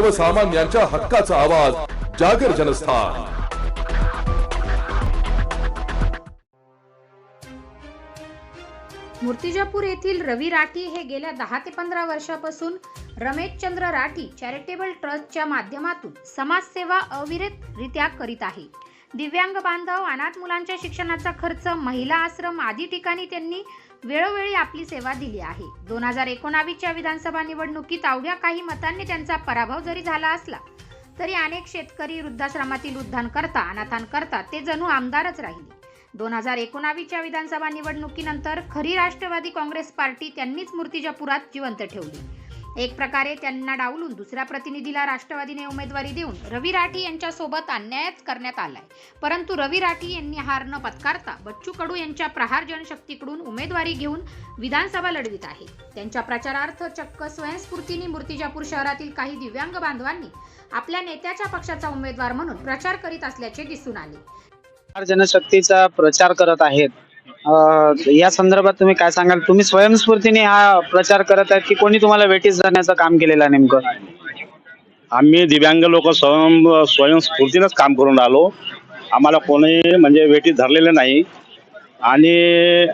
सर्वसामान्यांच्या हक्काचा आवाज जागर जनस्थान. मूर्तिजापूर येथील रवी राठी हे गेल्या दहा ते पंधरा वर्षापासून रमेशचंद्र राठी चॅरिटेबल ट्रस्टच्या माध्यमातून समाजसेवा अविरतरित्या करीत आहे. दिव्यांग बांधव अनाथ मुलांच्या शिक्षणाचा खर्च महिला आश्रम आदी ठिकाणी त्यांनी वेळोवेळी आपली सेवा दिली आहे. दोन हजार एकोणावीसच्या विधानसभा निवडणुकीत अवघ्या काही मतांनी त्यांचा पराभव जरी झाला असला तरी अनेक शेतकरी वृद्धाश्रमातील उद्धानकर्ता अनाथांकरता ते जणू आमदारच राहिले. दोन हजार एकोणावीसच्या विधानसभा निवडणुकीनंतर खरी राष्ट्रवादी काँग्रेस पार्टी त्यांनीच मूर्तिजापुरात जिवंत ठेवली. एक प्रकारे त्यांना डावलून दुसऱ्या प्रतिनिधीला राष्ट्रवादीने उमेदवारी देऊन रवी राठी यांच्यासोबत अन्यायच करण्यात आलाय. परंतु रवी राठी यांनी हार न पत्कारता बच्चू कडू यांच्या प्रहार जनशक्तीकडून उमेदवारी घेऊन विधानसभा लढवित आहे. त्यांच्या प्रचारार्थ चक्क स्वयंस्फूर्तीने मूर्तिजापूर शहरातील काही दिव्यांग बांधवांनी आपल्या नेत्याच्या पक्षाचा उमेदवार म्हणून प्रचार करीत असल्याचे दिसून आले. जनशक्तीचा प्रचार करत आहेत. अं, या संदर्भात तुम्ही काय सांगाल? तुम्ही स्वयंस्फूर्तीने हा प्रचार करत आहेत की कोणी तुम्हाला वेटीस धरण्याचं काम केलेलं आहे नेमकं? आम्ही दिव्यांग लोक स्वयं स्वयंस्फूर्तीनंच काम करून राहिलो आम्हाला कोणी म्हणजे वेटी धरलेलं नाही. आणि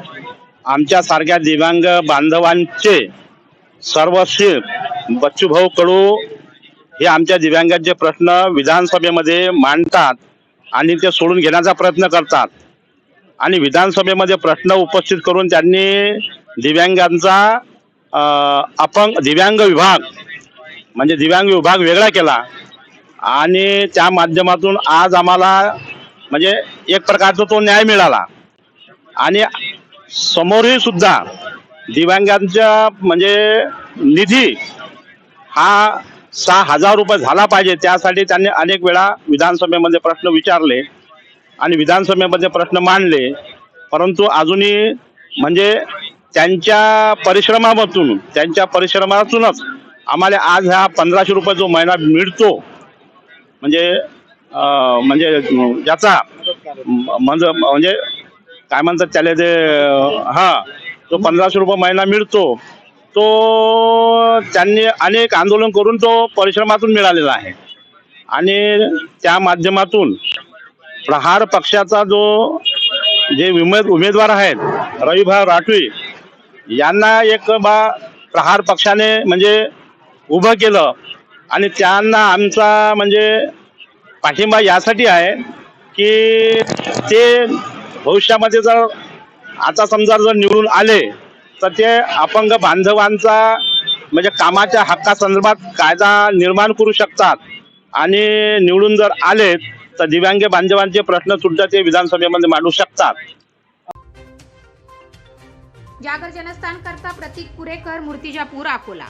आमच्यासारख्या दिव्यांग बांधवांचे सर्वस्वी बच्चूभाऊ कडू हे आमच्या दिव्यांगांचे प्रश्न विधानसभेमध्ये मांडतात आणि ते सोडून घेण्याचा प्रयत्न करतात. आणि विधानसभेमध्ये प्रश्न उपस्थित करून त्यांनी दिव्यांगांचा अपंग दिव्यांग विभाग म्हणजे दिव्यांग विभाग वेगळा केला. आणि त्या माध्यमातून आज आम्हाला म्हणजे एक प्रकारचा तो न्याय मिळाला. आणि समोरही सुद्धा दिव्यांगांच्या म्हणजे निधी हा सहा हजार रुपये झाला पाहिजे त्यासाठी त्यांनी अनेक वेळा विधानसभेमध्ये प्रश्न विचारले. आणि विधानसभेमध्ये प्रश्न मांडले परंतु अजूनही म्हणजे त्यांच्या परिश्रमामधून त्यांच्या परिश्रमातूनच आम्हाला आज ह्या पंधराशे रुपये जो महिना मिळतो म्हणजे म्हणजे याचा म्हणजे म्हणजे काय म्हणतात त्याला ते हा तो पंधराशे रुपये महिना मिळतो तो त्यांनी अनेक आंदोलन करून तो परिश्रमातून मिळालेला आहे. आणि त्या माध्यमातून प्रहार पक्षाचा जो जे उमेद उमेदवार आहेत रविभाऊ राठवी यांना एक बा प्रहार पक्षाने म्हणजे उभं केलं आणि त्यांना आमचा म्हणजे पाठिंबा यासाठी आहे की ते भविष्यामध्ये जर आता समजा जर निवडून आले तर ते अपंग बांधवांचा म्हणजे कामाच्या हक्कासंदर्भात कायदा निर्माण करू शकतात आणि निवडून जर आले तर दिव्यांग बांधवांचे प्रश्न सुद्धा ते विधानसभेमध्ये मांडू शकतात. जागर जनस्थान करता प्रतीक पुरेकर मूर्तिजापूर अकोला.